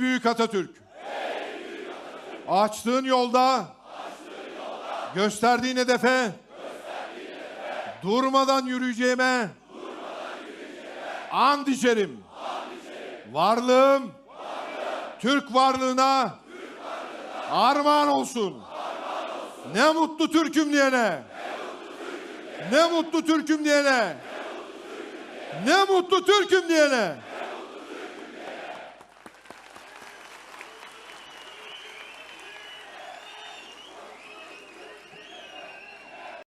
büyük Atatürk. Açtığın yolda, gösterdiğin hedefe, durmadan yürüyeceğime, and içerim. Varlığım, Türk varlığına, armağan olsun. Ne mutlu Türk'üm diyene. Ne mutlu Türk'üm diyene. Ne mutlu Türk'üm diyene.